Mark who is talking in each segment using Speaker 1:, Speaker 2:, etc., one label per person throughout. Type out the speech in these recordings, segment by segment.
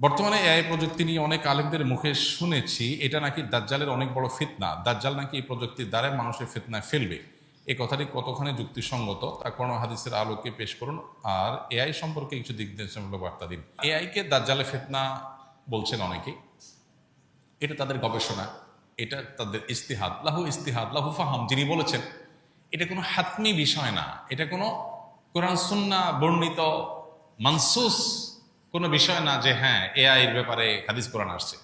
Speaker 1: বর্তমানে এআই প্রযুক্তি নিয়ে অনেক আলেমদের মুখে শুনেছি, এটা নাকি দাজ্জালের অনেক বড় ফিতনা। দাজ্জাল নাকি এই প্রযুক্তির দ্বারা মানুষের ফিতনায় ফেলবে। এই কথাটি কতখানি যুক্তিসঙ্গত, তা কোন হাদিসের আলোকে পেশ করুন। আর এআই সম্পর্কে কিছু দিক নির্দেশনামূলক বার্তা দিন। এআইকে দাজ্জালে ফিতনা বলছেন অনেকেই। এটা তাদের গবেষণা, এটা তাদের ইস্তিহাদ। লাহু ইস্তিহাদ, লাহু ফাহাম, যিনি বলেছেন, এটা কোনো হাতমি বিষয় না। এটা কোনো কোরআন সুন্না বর্ণিত মানসুস কোনো বিষয় না যে হ্যাঁ এআই এর ব্যাপারে হাদিস কোরআন আসছে।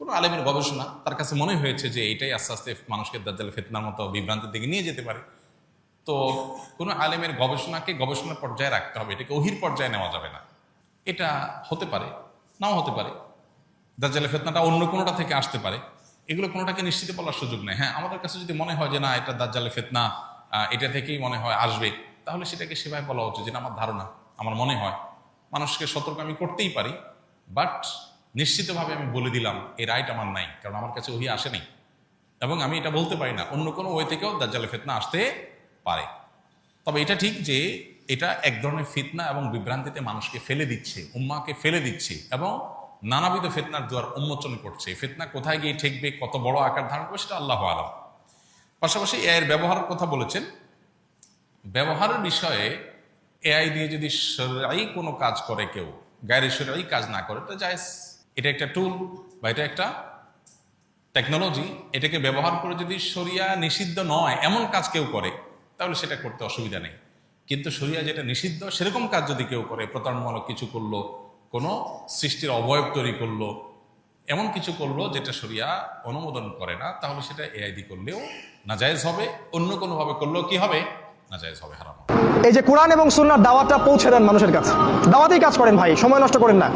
Speaker 1: কোনো আলেমের গবেষণা তার কাছে মনে হয়েছে যে এটাই আস্তে আস্তে মানুষকে দাজ্জাল ফেতনার মতো বিভ্রান্তির দিকে নিয়ে যেতে পারে। তো কোনো আলেমের গবেষণাকে গবেষণার পর্যায়ে রাখতে হবে, এটাকে ওহির পর্যায়ে নেওয়া যাবে না। এটা হতে পারে, নাও হতে পারে। দাজ্জালের ফেতনাটা অন্য কোনোটা থেকে আসতে পারে। এগুলো কোনোটাকে নিশ্চিত বলার সুযোগ নেই। হ্যাঁ আমাদের কাছে যদি মনে হয় যে, না, এটা দাজ্জালের ফেতনা এটা থেকেই মনে হয় আসবে, তাহলে সেটাকে সেভাবে বলা উচিত যেটা আমার ধারণা, আমার মনে হয়। মানুষকে সতর্ক আমি করতেই পারি বাট নিশ্চিতভাবে আমি বলে দিলাম এই রাইট আমার নাই, কারণ আমার কাছে ওহি আসেনি। এবং আমি এটা বলতে পারি না, অন্য কোনো ওয়ে থেকেও দাজ্জালে ফেতনা আসতে পারে। তবে এটা ঠিক যে এটা এক ধরনের ফিতনা এবং বিভ্রান্তিতে মানুষকে ফেলে দিচ্ছে, উম্মাকে ফেলে দিচ্ছে এবং নানাবিধ ফেতনার দুয়ার উন্মোচন করছে। ফেতনা কোথায় গিয়ে ঠেকবে, কত বড় আকার ধারণ করবে সেটা আল্লাহ আলম। পাশাপাশি এর ব্যবহারের কথা বলেছেন। ব্যবহারের বিষয়ে এআই দিয়ে যদি সরাই কোনো কাজ করে কেউ, গায়ের সরাই কাজ না করে, তো জায়েজ এটা একটা টুল বা এটা একটা টেকনোলজি এটাকে ব্যবহার করে যদি শরিয়া নিষিদ্ধ নয়, এমন কাজ কেউ করে, তাহলে সেটা করতে অসুবিধা নেই কিন্তু শরিয়া যেটা নিষিদ্ধ, সেরকম কাজ যদি কেউ করে, প্রতারণামূলক কিছু করল, কোনো সৃষ্টির অবয়ব তৈরি করল, এমন কিছু করল যেটা শরিয়া অনুমোদন করে না, তাহলে সেটা এআইডি করলেও নাজায়েজ হবে, অন্য কোনোভাবে করলেও কি হবে নাজায়েজ হবে, হারাম হবে।
Speaker 2: এই যে কোরআন এবং সুন্নার দাওয়াতটা পৌঁছে দেন মানুষের কাছে। দাওয়াতেই কাজ করেন ভাই, সময় নষ্ট করেন না।